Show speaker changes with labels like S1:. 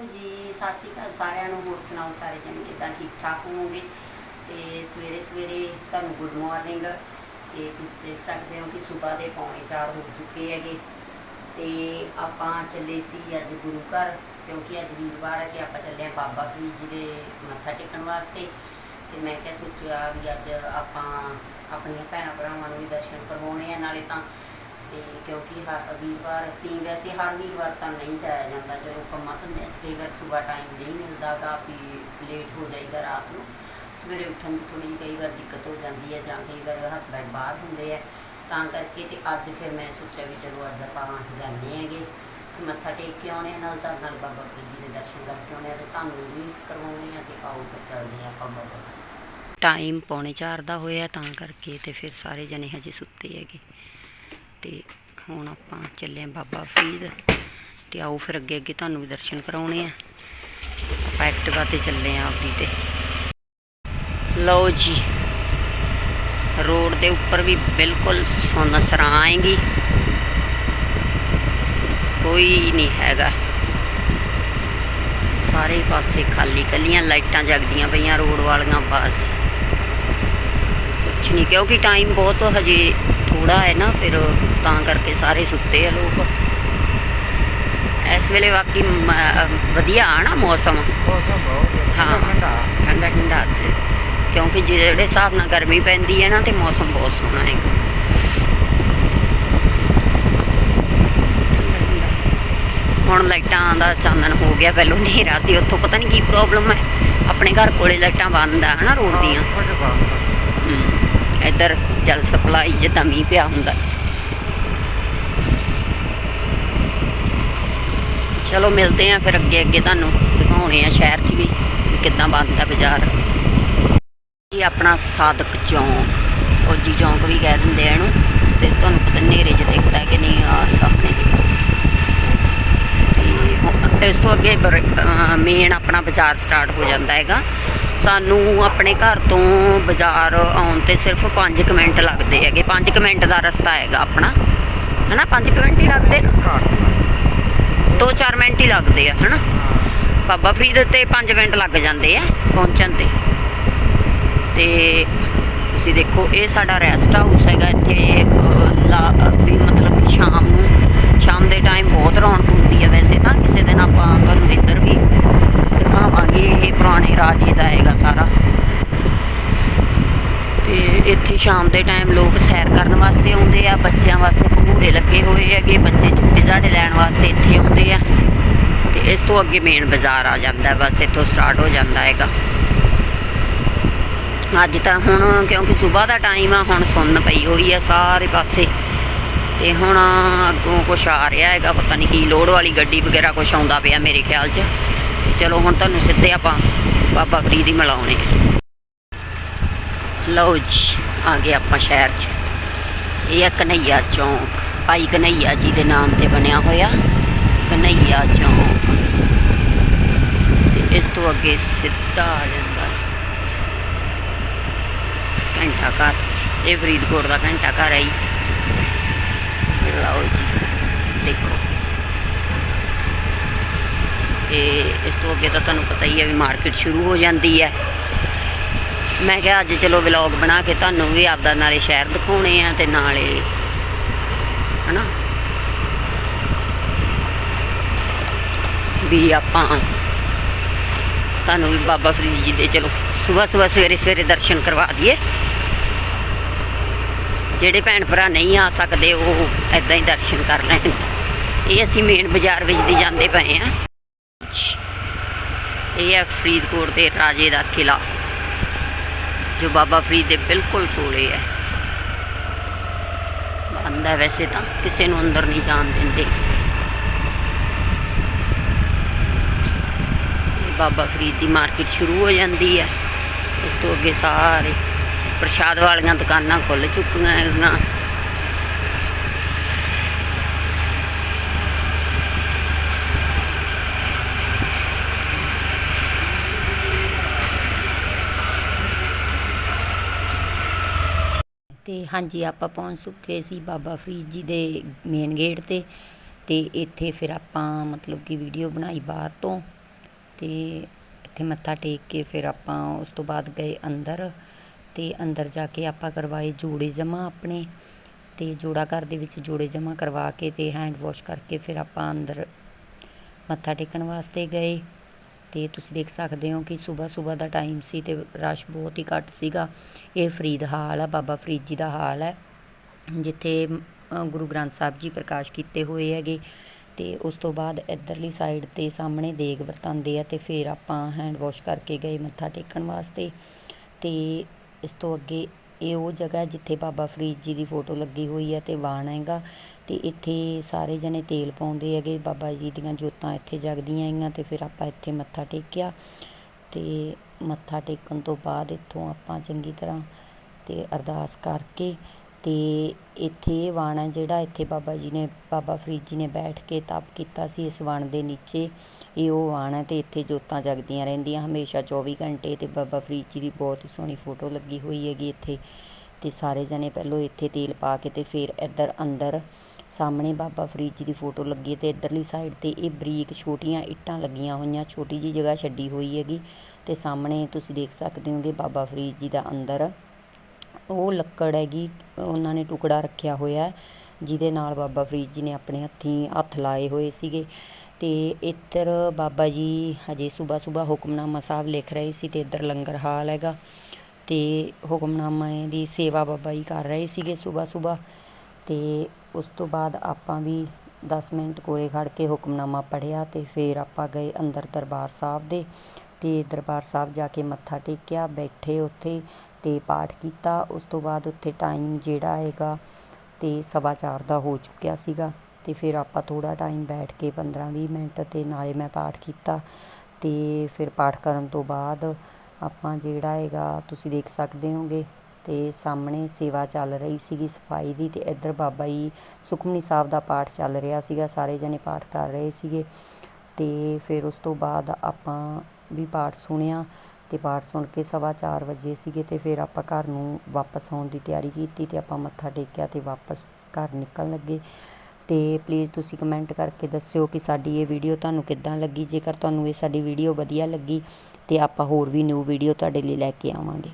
S1: ਵਾਹਿਗੁਰੂ ਜੀ, ਸਤਿ ਸ਼੍ਰੀ ਅਕਾਲ ਸਾਰਿਆਂ ਨੂੰ, ਹੋਰ ਸੁਣਾਓ ਸਾਰੇ ਜਣੇ, ਕਿੱਦਾਂ ਠੀਕ ਠਾਕ ਹੋਵੋਗੇ? ਤੇ ਸਵੇਰੇ ਸਵੇਰੇ ਤੁਹਾਨੂੰ ਗੁੱਡ ਮਾਰਨਿੰਗ ਤੇ ਤੁਸੀਂ ਦੇਖ ਸਕਦੇ ਹੋ ਕਿ ਸਵੇਰ ਦੇ ਪੌਣੇ 4 ਹੋ ਚੁੱਕੇ ਹੈਗੇ। ਤੇ ਆਪਾਂ ਚੱਲੇ ਸੀ ਅੱਜ ਗੁਰੂ ਘਰ, ਕਿਉਂਕਿ ਅੱਜ ਵੀਰਵਾਰ ਹੈ ਕਿ ਆਪਾਂ ਚੱਲੇ ਆ ਬਾਬਾ ਫਰੀਦ ਜੀ ਦੇ ਮੱਥਾ ਟੇਕਣ ਵਾਸਤੇ। ਤੇ ਮੈਂ ਕਿਹਾ ਸੋਚਿਆ ਵੀ ਅੱਜ ਆਪਾਂ ਆਪਣੀਆਂ ਭੈਣਾਂ ਭਰਾਵਾਂ ਨੂੰ ਵੀ ਦਰਸ਼ਨ ਕਰਵਾਉਣੇ ਆ, ਨਾਲੇ ਤਾਂ ਤੇ ਕਿਉਂਕਿ ਹਰ ਵੀਰਵਾਰ ਅਸੀਂ ਵੈਸੇ ਹਰ ਵੀਰਵਾਰ ਤਾਂ ਨਹੀਂ ਜਾਇਆ ਜਾਂਦਾ ਜਦੋਂ ਕੰਮਾਂ ਧੰਦਿਆਂ 'ਚ ਕਈ ਵਾਰ ਸਵੇਰ ਟਾਈਮ ਨਹੀਂ ਮਿਲਦਾ ਗਾ ਵੀ ਲੇਟ ਹੋ ਜਾਈਦਾ ਰਾਤ ਨੂੰ ਸਵੇਰੇ ਉੱਠਣ ਦੀ ਥੋੜੀ ਜਿਹੀ ਕਈ ਵਾਰ ਦਿੱਕਤ ਹੋ ਜਾਂਦੀ ਹੈ ਜਾਂ ਕਈ ਵਾਰ ਹਸਬੈਂਡ ਬਾਹਰ ਹੁੰਦੇ ਆ ਤਾਂ ਕਰਕੇ ਤੇ ਅੱਜ ਫਿਰ ਮੈਂ ਸੋਚਿਆ ਵੀ ਚਲੋ ਅੱਜ ਆਪਾਂ ਜਾਂਦੇ ਹੈਗੇ ਮੱਥਾ ਟੇਕ ਕੇ ਆਉਣੇ ਆ, ਨਾਲ ਤਾਂ ਨਾਲ ਬਾਬਾ ਫਰੀਦ ਜੀ ਦੇ ਦਰਸ਼ਨ ਕਰਕੇ ਆਉਣੇ ਆ ਤੇ ਤੁਹਾਨੂੰ ਵੀ ਕਰਵਾਉਣੇ ਆ ਤੇ ਆਓ ਫਿਰ ਚੱਲਦੇ ਆ ਆਪਾਂ ਬਾਬਾ ਟਾਈਮ ਪੌਣੇ 4 ਦਾ ਹੋਇਆ ਤਾਂ ਕਰਕੇ ਤੇ ਫਿਰ ਸਾਰੇ ਜਣੇ ਹਜੇ ਸੁੱਤੇ ਹੈਗੇ। ਤੇ ਹੁਣ ਆਪਾਂ ਚੱਲੇ ਆਂ ਬਾਬਾ ਫਰੀਦ ਤੇ ਆਓ ਫਿਰ ਅੱਗੇ ਅੱਗੇ ਤੁਹਾਨੂੰ ਵੀ ਦਰਸ਼ਨ ਕਰਾਉਣੇ ਆ। ਆਪਾਂ ਐਕਟਿਵਾ ਤੇ ਚੱਲੇ ਆਂ ਆਪਦੀ ਤੇ। ਲਓ ਜੀ, ਰੋਡ ਦੇ ਉੱਪਰ ਵੀ ਬਿਲਕੁਲ ਸੁੰਨ ਸਰਾਂ ਆਏਗੀ ਕੋਈ ਨਹੀਂ ਹੈਗਾ। ਸਾਰੇ ਪਾਸੇ ਖਾਲੀ ਕੱਲੀਆਂ ਲਾਈਟਾਂ ਜਗਦੀਆਂ ਪਈਆਂ ਰੋਡ ਵਾਲੀਆਂ, ਬਸ। ਕੁਛ ਨਹੀਂ, ਕਿਉਂਕਿ ਟਾਈਮ ਬਹੁਤ ਹਜੇ। ਥੋੜਾ ਹੈ ਨਾ ਫਿਰ ਤਾਂ ਕਰਕੇ ਸਾਰੇ ਸੁੱਤੇ ਆ ਲੋਕ। ਇਸ ਵੇਲੇ ਵਾਕੀ ਵਧੀਆ ਆ ਨਾ ਮੌਸਮ।
S2: ਮੌਸਮ ਬਹੁਤ
S1: ਹਾਂ।
S2: ਠੰਡਾ
S1: ਠੰਡਾ ਠੰਡਾ ਤੇ ਕਿਉਂਕਿ ਜਿਹੜੇ ਹਿਸਾਬ ਨਾਲ ਗਰਮੀ ਪੈਂਦੀ ਹੈ ਨਾ ਤੇ ਮੌਸਮ ਬਹੁਤ ਸੋਹਣਾ ਹੈਗਾ। ਹੁਣ ਲਾਈਟਾਂ ਦਾ ਚਾਨਣ ਹੋ ਗਿਆ ਪਹਿਲੋਂ ਹਨੇਰਾ ਸੀ ਉੱਥੋਂ ਪਤਾ ਨਹੀਂ ਕੀ ਪ੍ਰੋਬਲਮ ਹੈ। ਆਪਣੇ ਘਰ ਕੋਲੇ ਲਾਈਟਾਂ ਬੰਦ ਆ ਹਨਾ ਰੋਡ ਦੀਆਂ। ਇੱਧਰ ਜਲ ਸਪਲਾਈ ਜਿੱਦਾਂ ਮੀਂਹ ਪਿਆ ਹੁੰਦਾ। ਚਲੋ ਮਿਲਦੇ ਆ ਫਿਰ ਅੱਗੇ ਅੱਗੇ ਤੁਹਾਨੂੰ, ਦਿਖਾਉਣੇ ਆ ਸ਼ਹਿਰ 'ਚ ਵੀ ਕਿੱਦਾਂ ਬਣਦਾ ਬਾਜ਼ਾਰ। ਇਹ ਆਪਣਾ ਸਾਦਕ ਚੌਂਕ, ਫੌਜੀ ਚੌਂਕ ਵੀ ਕਹਿ ਦਿੰਦੇ ਆ ਇਹਨੂੰ, ਤੇ ਤੁਹਾਨੂੰ ਪਤਾ ਹਨੇਰੇ 'ਚ ਦਿਖਦਾ ਹੈ ਕਿ ਨਹੀਂ ਆ ਸਾਹਮਣੇ। ਤੇ ਇਸ ਤੋਂ ਅੱਗੇ ਮੇਨ ਆਪਣਾ ਬਾਜ਼ਾਰ ਸਟਾਰਟ ਹੋ ਜਾਂਦਾ ਹੈਗਾ। ਸਾਨੂੰ ਆਪਣੇ ਘਰ ਤੋਂ ਬਾਜ਼ਾਰ ਆਉਣ ਤੇ ਸਿਰਫ 5 ਮਿੰਟ ਲੱਗਦੇ ਹੈਗੇ। 5 ਮਿੰਟ ਦਾ ਰਸਤਾ ਹੈਗਾ ਆਪਣਾ। ਹਨਾ? 5 ਮਿੰਟ ਹੀ ਲੱਗਦੇ ਨਾ?
S2: ਘੱਟ
S1: 2-4 ਮਿੰਟ ਹੀ ਲੱਗਦੇ ਆ, ਹਨਾ? ਬਾਬਾ ਫਰੀਦ ਤੇ 5 ਮਿੰਟ ਲੱਗ ਜਾਂਦੇ ਆ ਪਹੁੰਚਣ ਤੇ। ਤੇ ਤੁਸੀਂ ਦੇਖੋ, ਇਹ ਸਾਡਾ ਰੈਸਟ ਹਾਊਸ ਹੈਗਾ। ਇੱਥੇ ਲਾ- ਵੀ ਮਤਲਬ ਕਿ ਸ਼ਾਮ ਨੂੰ, ਸ਼ਾਮ ਦੇ ਟਾਈਮ ਬਹੁਤ ਰੌਣਕ ਹੁੰਦੀ ਹੈ ਵੈਸੇ ਤਾਂ। ਕਿਸੇ ਦਿਨ ਆਪਾਂ ਤੁਹਾਨੂੰ ਇੱਧਰ ਵੀ ਦਿਖਾਵਾਂਗੇ ਇਹ ਪੁਰਾਣੇ ਰਾਜੇ ਦਾ ਹੈਗਾ ਸਾਰਾ। ਤੇ ਇੱਥੇ ਸ਼ਾਮ ਦੇ ਟਾਈਮ ਲੋਕ ਸੈਰ ਕਰਨ ਵਾਸਤੇ ਆਉਂਦੇ ਆ, ਬੱਚਿਆਂ ਵਾਸਤੇ ਭੰਗੂੜੇ ਲੱਗੇ ਹੋਏ ਹੈਗੇ, ਬੱਚੇ ਝੂਟੇ ਝਾੜੇ ਲੈਣ ਵਾਸਤੇ ਇੱਥੇ ਆਉਂਦੇ ਆ। ਤੇ ਇਸ ਤੋਂ ਅੱਗੇ ਮੇਨ ਬਾਜ਼ਾਰ ਆ ਜਾਂਦਾ, ਬਸ ਇੱਥੋਂ ਸਟਾਰਟ ਹੋ ਜਾਂਦਾ ਹੈਗਾ। ਅੱਜ ਤਾਂ ਹੁਣ, ਕਿਉਂਕਿ ਸਵੇਰ ਦਾ ਟਾਈਮ ਆ, ਹੁਣ ਸੁੰਨ ਪਈ ਹੋਈ ਆ ਸਾਰੇ ਪਾਸੇ। ਤੇ ਹੁਣ ਅੱਗੋਂ ਕੁਛ ਆ ਰਿਹਾ ਹੈਗਾ, ਪਤਾ ਨਹੀਂ ਕੀ ਲੋਡ ਵਾਲੀ ਗੱਡੀ ਵਗੈਰਾ ਕੁਛ ਆਉਂਦਾ ਪਿਆ ਮੇਰੇ ਖਿਆਲ 'ਚ। ਚਲੋ ਹੁਣ ਤੁਹਾਨੂੰ ਸਿੱਧੇ ਆਪਾਂ ਬਾਬਾ ਫਰੀਦ ਹੀ ਮਿਲਾਉਣੇ ਲਓ ਜੀ, ਆ ਗਏ ਆਪਾਂ ਸ਼ਹਿਰ 'ਚ। ਇਹ ਆ ਕਨਈਆ ਚੌਂਕ। ਭਾਈ ਕਨਈਆ ਜੀ ਦੇ ਨਾਮ ਤੇ ਬਣਿਆ ਹੋਇਆ ਕਨਈਆ ਚੌਂਕ। ਤੇ ਇਸ ਤੋਂ ਅੱਗੇ ਸਿੱਧਾ ਆ ਜਾਂਦਾ। ਹੈ ਘੰਟਾ ਘਰ। ਇਹ ਫਰੀਦਕੋਟ ਦਾ ਘੰਟਾ ਘਰ ਹੈ ਜੀ। ਲਓ ਜੀ, ਦੇਖੋ। ਤੇ ਇਸ ਤੋਂ ਅੱਗੇ ਤਾਂ ਤੁਹਾਨੂੰ ਪਤਾ ਹੀ ਹੈ ਵੀ ਮਾਰਕੀਟ ਸ਼ੁਰੂ ਹੋ ਜਾਂਦੀ ਹੈ। ਮੈਂ ਕਿਹਾ ਅੱਜ ਚਲੋ ਵਲੌਗ ਬਣਾ ਕੇ ਤੁਹਾਨੂੰ ਵੀ ਆਪਦਾ ਨਾਲੇ ਸ਼ਹਿਰ ਦਿਖਾਉਣੇ ਆ ਤੇ ਨਾਲੇ, ਹਨਾ? ਵੀ ਆਪਾਂ ਤੁਹਾਨੂੰ ਵੀ ਬਾਬਾ ਫਰੀਦ ਜੀ ਦੇ ਚਲੋ ਸਵੇਰ ਸਵੇਰ ਸਵੇਰੇ ਸਵੇਰੇ ਦਰਸ਼ਨ ਕਰਵਾ ਦਈਏ। ਜਿਹੜੇ ਭੈਣ ਭਰਾ ਨਹੀਂ ਆ ਸਕਦੇ ਉਹ ਐਦਾਂ ਹੀ ਦਰਸ਼ਨ ਕਰ ਲੈਣ। ਇਹ ਅਸੀਂ ਮੇਨ ਬਾਜ਼ਾਰ ਵਿੱਚ ਦੀ ਜਾਂਦੇ ਪਏ ਆ। ਇਹ ਹੈ ਫਰੀਦਕੋਟ ਦੇ ਰਾਜੇ ਦਾ ਕਿਲਾ ਜੋ ਬਾਬਾ ਫਰੀਦ ਦੇ ਬਿਲਕੁਲ ਕੋਲੇ ਹੈ। ਬੰਦਾ ਵੈਸੇ ਤਾਂ ਕਿਸੇ ਨੂੰ ਅੰਦਰ ਨਹੀਂ ਜਾਣ ਦਿੰਦੇ। ਬਾਬਾ ਫਰੀਦ ਦੀ ਮਾਰਕੀਟ ਸ਼ੁਰੂ ਹੋ ਜਾਂਦੀ ਹੈ। ਇਸ ਤੋਂ ਅੱਗੇ ਸਾਰੇ ਪ੍ਰਸ਼ਾਦ ਵਾਲੀਆਂ ਦੁਕਾਨਾਂ ਖੁੱਲ ਚੁੱਕੀਆਂ ਹੈਗੀਆਂ। ਤੇ ਹਾਂਜੀ, ਆਪਾਂ ਪਹੁੰਚ ਚੁੱਕੇ ਸੀ ਬਾਬਾ ਫਰੀਦ ਜੀ ਦੇ ਮੇਨ ਗੇਟ ਤੇ ਤੇ ਇੱਥੇ ਫਿਰ ਆਪਾਂ ਮਤਲਬ ਕਿ ਵੀਡੀਓ ਬਣਾਈ ਬਾਹਰ ਤੋਂ ਤੇ ਇੱਥੇ ਮੱਥਾ ਟੇਕ ਕੇ ਫਿਰ ਆਪਾਂ ਉਸ ਤੋਂ ਬਾਅਦ ਗਏ ਅੰਦਰ ਤੇ ਅੰਦਰ ਜਾ ਕੇ ਆਪਾਂ ਕਰਵਾਏ ਜੋੜੇ ਜਮਾ ਆਪਣੇ ਤੇ ਜੋੜਾ ਘਰ ਦੇ ਵਿੱਚ ਜੋੜੇ ਜਮਾ ਕਰਵਾ ਕੇ ਤੇ ਹੈਂਡ ਵਾਸ਼ ਕਰਕੇ ਫਿਰ ਆਪਾਂ ਅੰਦਰ ਮੱਥਾ ਟੇਕਣ ਵਾਸਤੇ ਗਏ। ਅਤੇ ਤੁਸੀਂ ਦੇਖ ਸਕਦੇ ਹੋ ਕਿ ਸਵੇਰ ਸਵੇਰ ਦਾ ਟਾਈਮ ਸੀ ਅਤੇ ਰਸ਼ ਬਹੁਤ ਹੀ ਘੱਟ ਸੀਗਾ। ਇਹ ਫਰੀਦ ਹਾਲ ਆ, ਬਾਬਾ ਫਰੀਦ ਜੀ ਦਾ ਹਾਲ ਹੈ ਜਿੱਥੇ ਗੁਰੂ ਗ੍ਰੰਥ ਸਾਹਿਬ ਜੀ ਪ੍ਰਕਾਸ਼ ਕੀਤੇ ਹੋਏ ਹੈਗੇ ਅਤੇ ਉਸ ਤੋਂ ਬਾਅਦ ਇੱਧਰਲੀ ਸਾਈਡ ਤੇ ਸਾਹਮਣੇ ਦੇਗ ਵਰਤਾਉਂਦੇ ਆ ਅਤੇ ਫਿਰ ਆਪਾਂ ਹੈਂਡ ਵਾਸ਼ ਕਰਕੇ ਗਏ ਮੱਥਾ ਟੇਕਣ ਵਾਸਤੇ ਅਤੇ ਇਸ ਤੋਂ ਅੱਗੇ ਇਹ ਉਹ ਜਗ੍ਹਾ ਜਿੱਥੇ ਬਾਬਾ ਫਰੀਦ ਜੀ ਦੀ ਫੋਟੋ ਲੱਗੀ ਹੋਈ ਹੈ ਤੇ ਵਾਣ ਹੈਗਾ। ਤੇ ਇੱਥੇ ਸਾਰੇ ਜਣੇ ਤੇਲ ਪਾਉਂਦੇ ਹੈਗੇ। ਬਾਬਾ ਜੀ ਦੀਆਂ ਜੋਤਾਂ ਇੱਥੇ ਜਗਦੀਆਂ ਹੈਗੀਆਂ ਤੇ ਫਿਰ ਆਪਾਂ ਇੱਥੇ ਮੱਥਾ ਟੇਕਿਆ। ਤੇ ਮੱਥਾ ਟੇਕਣ ਤੋਂ ਬਾਅਦ ਇੱਥੋਂ ਆਪਾਂ ਚੰਗੀ ਤਰ੍ਹਾਂ ਤੇ ਅਰਦਾਸ ਕਰਕੇ ਅਤੇ ਇੱਥੇ ਇਹ ਵਾਣ ਹੈ ਜਿਹੜਾ ਇੱਥੇ ਬਾਬਾ ਜੀ ਨੇ, ਬਾਬਾ ਫਰੀਦ ਜੀ ਨੇ ਬੈਠ ਕੇ ਤਪ ਕੀਤਾ ਸੀ, ਇਸ ਵਾਣ ਦੇ ਨੀਚੇ ਇਹ ਉਹ ਵਾਣ ਹੈ ਅਤੇ ਇੱਥੇ ਜੋਤਾਂ ਜਗਦੀਆਂ ਰਹਿੰਦੀਆਂ, ਹਮੇਸ਼ਾ 24 ਘੰਟੇ ਅਤੇ ਬਾਬਾ ਫਰੀਦ ਜੀ ਦੀ ਬਹੁਤ ਹੀ ਸੋਹਣੀ ਫੋਟੋ ਲੱਗੀ ਹੋਈ ਹੈਗੀ ਇੱਥੇ ਅਤੇ ਸਾਰੇ ਜਣੇ ਪਹਿਲੋਂ ਇੱਥੇ ਤੇਲ ਪਾ ਕੇ ਅਤੇ ਫਿਰ ਇੱਧਰ ਅੰਦਰ ਸਾਹਮਣੇ ਬਾਬਾ ਫਰੀਦ ਜੀ ਦੀ ਫੋਟੋ ਲੱਗੀ ਅਤੇ ਇੱਧਰਲੀ ਸਾਈਡ ਤੇ ਇਹ ਬਰੀਕ ਛੋਟੀਆਂ ਇੱਟਾਂ ਲੱਗੀਆਂ ਹੋਈਆਂ, ਛੋਟੀ ਜਿਹੀ ਜਗ੍ਹਾ ਛੱਡੀ ਹੋਈ ਹੈਗੀ ਅਤੇ ਸਾਹਮਣੇ ਤੁਸੀਂ ਦੇਖ ਸਕਦੇ ਹੋਗੇ ਬਾਬਾ ਫਰੀਦ ਜੀ ਦਾ ਅੰਦਰ ਉਹ ਲੱਕੜ ਹੈਗੀ, ਉਹਨਾਂ ਨੇ ਟੁਕੜਾ ਰੱਖਿਆ ਹੋਇਆ ਜਿਹਦੇ ਨਾਲ ਬਾਬਾ ਫਰੀਦ ਜੀ ਨੇ ਆਪਣੇ ਹੱਥੀਂ ਹੱਥ ਲਾਏ ਹੋਏ ਸੀਗੇ। ਅਤੇ ਇੱਧਰ ਬਾਬਾ ਜੀ ਹਜੇ ਸਵੇਰ ਸਵੇਰ ਹੁਕਮਨਾਮਾ ਸਾਹਿਬ ਲਿਖ ਰਹੇ ਸੀ ਅਤੇ ਇੱਧਰ ਲੰਗਰ ਹਾਲ ਹੈਗਾ। ਅਤੇ ਹੁਕਮਨਾਮੇ ਦੀ ਸੇਵਾ ਬਾਬਾ ਜੀ ਕਰ ਰਹੇ ਸੀਗੇ ਸਵੇਰ ਸਵੇਰ ਅਤੇ ਉਸ ਤੋਂ ਬਾਅਦ ਆਪਾਂ ਵੀ ਦਸ ਮਿੰਟ ਕੋਲੇ ਖੜ੍ਹ ਕੇ ਹੁਕਮਨਾਮਾ ਪੜ੍ਹਿਆ ਅਤੇ ਫਿਰ ਆਪਾਂ ਗਏ ਅੰਦਰ ਦਰਬਾਰ ਸਾਹਿਬ ਦੇ। ਅਤੇ ਦਰਬਾਰ ਸਾਹਿਬ ਜਾ ਕੇ ਮੱਥਾ ਟੇਕਿਆ, ਬੈਠੇ ਉੱਥੇ। ਤੇ ਪਾਠ ਕੀਤਾ। ਉਸ ਤੋਂ ਬਾਅਦ ਉੱਥੇ ਟਾਈਮ ਜਿਹੜਾ ਹੈਗਾ ਅਤੇ ਸਵਾ ਚਾਰ ਦਾ ਹੋ ਚੁੱਕਿਆ ਸੀਗਾ ਅਤੇ ਫਿਰ ਆਪਾਂ ਥੋੜ੍ਹਾ ਟਾਈਮ ਬੈਠ ਕੇ 15-20 ਮਿੰਟ ਅਤੇ ਨਾਲੇ ਮੈਂ ਪਾਠ ਕੀਤਾ ਅਤੇ ਫਿਰ ਪਾਠ ਕਰਨ ਤੋਂ ਬਾਅਦ ਆਪਾਂ ਜਿਹੜਾ ਹੈਗਾ, ਤੁਸੀਂ ਦੇਖ ਸਕਦੇ ਹੋਗੇ ਅਤੇ ਸਾਹਮਣੇ ਸੇਵਾ ਚੱਲ ਰਹੀ ਸੀਗੀ ਸਫ਼ਾਈ ਦੀ ਅਤੇ ਇੱਧਰ ਬਾਬਾ ਜੀ ਸੁਖਮਨੀ ਸਾਹਿਬ ਦਾ ਪਾਠ ਚੱਲ ਰਿਹਾ ਸੀਗਾ, ਸਾਰੇ ਜਣੇ ਪਾਠ ਕਰ ਰਹੇ ਸੀਗੇ ਅਤੇ ਫਿਰ ਉਸ ਤੋਂ ਬਾਅਦ ਆਪਾਂ ਵੀ ਪਾਠ ਸੁਣਿਆ ਅਤੇ ਪਾਠ ਸੁਣ ਕੇ ਸਵਾ ਚਾਰ ਵਜੇ ਸੀਗੇ ਅਤੇ ਫਿਰ ਆਪਾਂ ਘਰ ਨੂੰ ਵਾਪਸ ਆਉਣ ਦੀ ਤਿਆਰੀ ਕੀਤੀ ਅਤੇ ਆਪਾਂ ਮੱਥਾ ਟੇਕਿਆ ਅਤੇ ਵਾਪਸ ਘਰ ਨਿਕਲਣ ਲੱਗੇ। ਅਤੇ ਪਲੀਜ਼ ਤੁਸੀਂ ਕਮੈਂਟ ਕਰਕੇ ਦੱਸਿਓ ਕਿ ਸਾਡੀ ਇਹ ਵੀਡੀਓ ਤੁਹਾਨੂੰ ਕਿੱਦਾਂ ਲੱਗੀ। ਜੇਕਰ ਤੁਹਾਨੂੰ ਇਹ ਸਾਡੀ ਵੀਡੀਓ ਵਧੀਆ ਲੱਗੀ ਤੇ ਆਪਾਂ ਹੋਰ ਵੀ ਨਿਊ ਵੀਡੀਓ ਤੁਹਾਡੇ ਲਈ ਲੈ ਕੇ ਆਵਾਂਗੇ।